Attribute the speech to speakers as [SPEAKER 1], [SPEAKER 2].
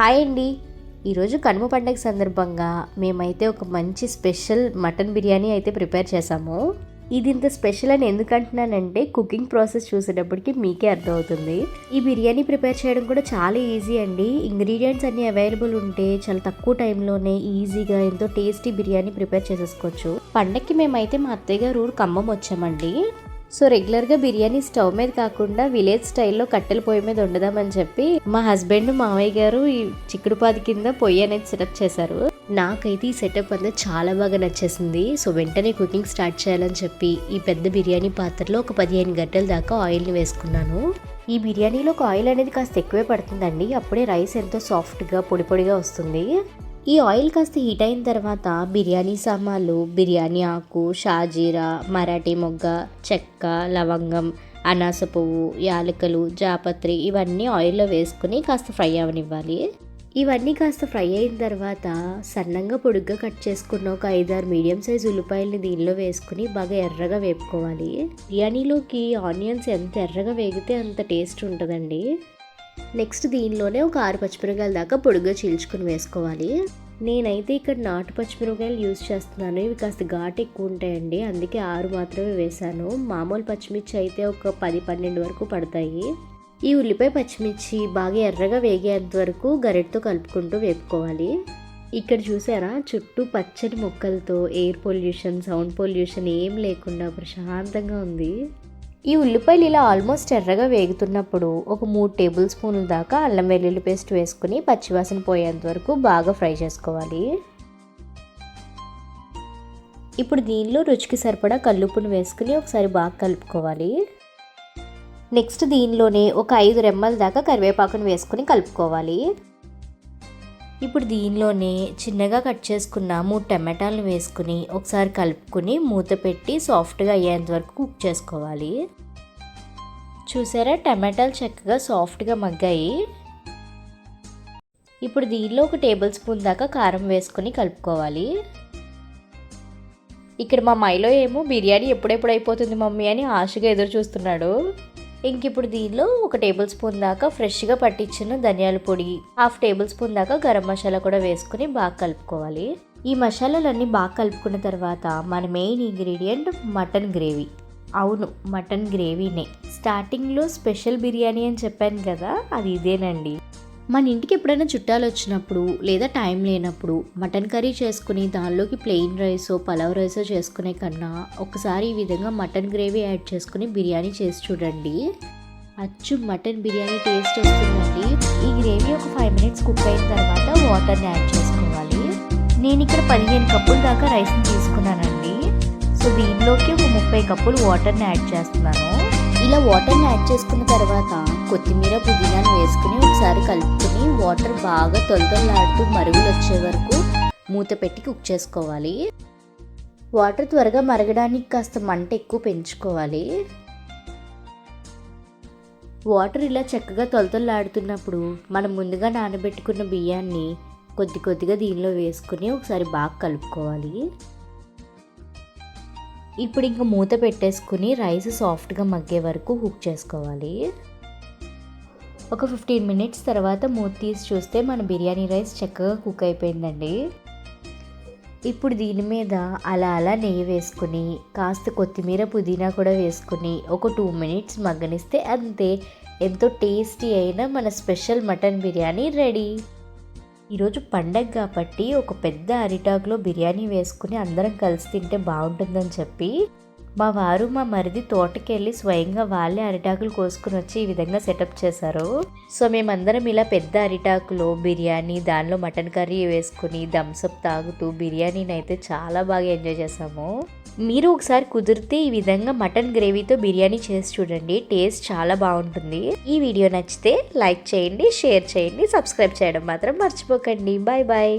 [SPEAKER 1] Hi అండి. ఈరోజు కనుమ పండగ సందర్భంగా మేమైతే ఒక మంచి స్పెషల్ మటన్ బిర్యానీ అయితే ప్రిపేర్ చేసాము ఇది ఇంత స్పెషల్ అని ఎందుకు అంటున్నానంటే కుకింగ్ ప్రాసెస్ చూసేటప్పటికి మీకే అర్థమవుతుంది. ఈ బిర్యానీ ప్రిపేర్ చేయడం కూడా చాలా ఈజీ అండి. ఇంగ్రీడియంట్స్ అన్ని అవైలబుల్ ఉంటే చాలా తక్కువ టైంలోనే ఈజీగా ఎంతో టేస్టీ బిర్యానీ ప్రిపేర్ చేసేసుకోవచ్చు. పండక్కి మేమైతే మా అత్తయ్య గారు ఊరు ఖమ్మం వచ్చామండి. సో రెగ్యులర్గా బిర్యానీ స్టవ్ మీద కాకుండా విలేజ్ స్టైల్లో కట్టెల పొయ్యి మీద వండుదామని చెప్పి మా హస్బెండ్ మామయ్య గారు ఈ చిక్కుడుపాది కింద పొయ్యి అనేది సెటప్ చేశారు. నాకైతే ఈ సెటప్ అంతా చాలా బాగా నచ్చేసింది. సో వెంటనే కుకింగ్ స్టార్ట్ చేయాలని చెప్పి ఈ పెద్ద బిర్యానీ పాత్రలో ఒక పదిహేను గంటల దాకా ఆయిల్ని వేసుకున్నాను. ఈ బిర్యానీలో ఒక ఆయిల్ అనేది కాస్త ఎక్కువే పడుతుందండి. అప్పుడే రైస్ ఎంతో సాఫ్ట్గా పొడి పొడిగా వస్తుంది. ఈ ఆయిల్ కాస్త హీట్ అయిన తర్వాత బిర్యానీ సామాన్లు బిర్యానీ ఆకు షాజీరా మరాఠీ మొగ్గ చెక్క లవంగం అనాస పువ్వు యాలకులు జాపత్రి ఇవన్నీ ఆయిల్లో వేసుకుని కాస్త ఫ్రై అవనివ్వాలి. ఇవన్నీ కాస్త ఫ్రై అయిన తర్వాత సన్నంగా పొడుగ్గా కట్ చేసుకున్న ఒక ఐదారు మీడియం సైజ్ ఉల్లిపాయలని దీనిలో వేసుకుని బాగా ఎర్రగా వేపుకోవాలి. బిర్యానీలోకి ఆనియన్స్ ఎంత ఎర్రగా వేగితే అంత టేస్ట్ ఉంటుందండి. నెక్స్ట్ దీనిలోనే ఒక ఆరు పచ్చిమిరకాయల దాకా పొడుగ్గా చీల్చుకుని వేసుకోవాలి. నేనైతే ఇక్కడ నాటు పచ్చిమిరపకాయలు యూజ్ చేస్తున్నాను. ఇవి కాస్త ఘాటు ఎక్కువ ఉంటాయండి. అందుకే ఆరు మాత్రమే వేశాను. మామూలు పచ్చిమిర్చి అయితే ఒక పది పన్నెండు వరకు పడతాయి. ఈ ఉల్లిపాయ పచ్చిమిర్చి బాగా ఎర్రగా వేగేంత వరకు గరిటతో కలుపుకుంటూ వేపుకోవాలి. ఇక్కడ చూసారా? చుట్టూ పచ్చని మొక్కలతో ఎయిర్ పొల్యూషన్ సౌండ్ పొల్యూషన్ ఏం లేకుండా ప్రశాంతంగా ఉంది. ఈ ఉల్లిపాయలు ఇలా ఆల్మోస్ట్ ఎర్రగా వేగుతున్నప్పుడు ఒక మూడు టేబుల్ స్పూన్ల దాకా అల్లం వెల్లుల్లి పేస్ట్ వేసుకుని పచ్చివాసన పోయేంత వరకు బాగా ఫ్రై చేసుకోవాలి. ఇప్పుడు దీనిలో రుచికి సరిపడా కల్లుప్పును వేసుకుని ఒకసారి బాగా కలుపుకోవాలి. నెక్స్ట్ దీనిలోనే ఒక ఐదు రెమ్మల దాకా కరివేపాకును వేసుకుని కలుపుకోవాలి. ఇప్పుడు దీనిలోనే చిన్నగా కట్ చేసుకున్న మూడు టమాటాలను వేసుకుని ఒకసారి కలుపుకుని మూత పెట్టి సాఫ్ట్గా అయ్యేంత వరకు కుక్ చేసుకోవాలి. చూసారా? టమాటాలు చక్కగా సాఫ్ట్గా మగ్గాయి. ఇప్పుడు దీనిలో ఒక టేబుల్ స్పూన్ దాకా కారం వేసుకుని కలుపుకోవాలి. ఇక్కడ మా మైలో ఏమో బిర్యానీ ఎప్పుడెప్పుడు అయిపోతుంది మమ్మీ అని ఆశగా ఎదురు చూస్తున్నాడు. ఇంక ఇప్పుడు దీనిలో ఒక టేబుల్ స్పూన్ దాకా ఫ్రెష్గా పట్టించిన ధనియాల పొడి హాఫ్ టేబుల్ స్పూన్ దాకా గరం మసాలా కూడా వేసుకుని బాగా కలుపుకోవాలి. ఈ మసాలాలన్నీ బాగా కలుపుకున్న తర్వాత మన మెయిన్ ఇంగ్రీడియంట్ మటన్ గ్రేవీ. అవును మటన్ గ్రేవీనే. స్టార్టింగ్లో స్పెషల్ బిర్యానీ అని చెప్పాను కదా అది ఇదేనండి. మన ఇంటికి ఎప్పుడైనా చుట్టాలు వచ్చినప్పుడు లేదా టైం లేనప్పుడు మటన్ కర్రీ చేసుకుని దానిలోకి ప్లెయిన్ రైసో పలావ్ రైసో చేసుకునే కన్నా ఒకసారి ఈ విధంగా మటన్ గ్రేవీ యాడ్ చేసుకుని బిర్యానీ చేసి చూడండి. అచ్చు మటన్ బిర్యానీ టేస్ట్ వస్తుందండి. ఈ గ్రేవీ ఒక ఫైవ్ మినిట్స్ కుక్ అయిన తర్వాత వాటర్ని యాడ్ చేసుకోవాలి. నేను ఇక్కడ పదిహేను కప్పుల దాకా రైస్ని తీసుకున్నానండి. సో దీనిలోకి ఒక ముప్పై కప్పులు వాటర్ని యాడ్ చేస్తున్నాను. ఇలా వాటర్ని యాడ్ చేసుకున్న తర్వాత కొత్తిమీర పుదీనాను వేసుకుని ఒకసారి కలుపుకుని వాటర్ బాగా తొలతొలాడుతూ మరుగులు వచ్చే వరకు మూత పెట్టి కుక్ చేసుకోవాలి. వాటర్ త్వరగా మరగడానికి కాస్త మంట ఎక్కువ పెంచుకోవాలి. వాటర్ ఇలా చక్కగా తొలతొలాడుతున్నప్పుడు మనం ముందుగా నానబెట్టుకున్న బియ్యాన్ని కొద్ది కొద్దిగా దీనిలో వేసుకుని ఒకసారి బాగా కలుపుకోవాలి. ఇప్పుడు ఇంకా మూత పెట్టేసుకుని రైస్ సాఫ్ట్గా మగ్గే వరకు కుక్ చేసుకోవాలి. ఒక ఫిఫ్టీన్ మినిట్స్ తర్వాత మూత తీసి చూస్తే మన బిర్యానీ రైస్ చక్కగా కుక్ అయిపోయిందండి. ఇప్పుడు దీని మీద అలా అలా నెయ్యి వేసుకుని కాస్త కొత్తిమీర పుదీనా కూడా వేసుకుని ఒక టూ మినిట్స్ మగ్గనిస్తే అంతే. ఎంతో టేస్టీ అయిన మన స్పెషల్ మటన్ బిర్యానీ రెడీ. ఈరోజు పండగ కాబట్టి ఒక పెద్ద అరిటాకులో బిర్యానీ వేసుకుని అందరం కలిసి తింటే బాగుంటుందని చెప్పి మా వారు మా మరిది తోటకెళ్ళి స్వయంగా వాళ్ళే అరిటాకులు కోసుకుని వచ్చి ఈ విధంగా సెటప్ చేశారు. సో మేమందరం ఇలా పెద్ద అరిటాకులో బిర్యానీ దానిలో మటన్ కర్రీ వేసుకుని థమ్సప్ తాగుతూ బిర్యానీని అయితే చాలా బాగా ఎంజాయ్ చేసాము మీరు ఒకసారి కుదిరితే ఈ విధంగా మటన్ గ్రేవీతో బిర్యానీ చేసి చూడండి. టేస్ట్ చాలా బాగుంటుంది. ఈ వీడియో నచ్చితే లైక్ చేయండి షేర్ చేయండి సబ్స్క్రైబ్ చేయడం మాత్రం మర్చిపోకండి. Bye bye.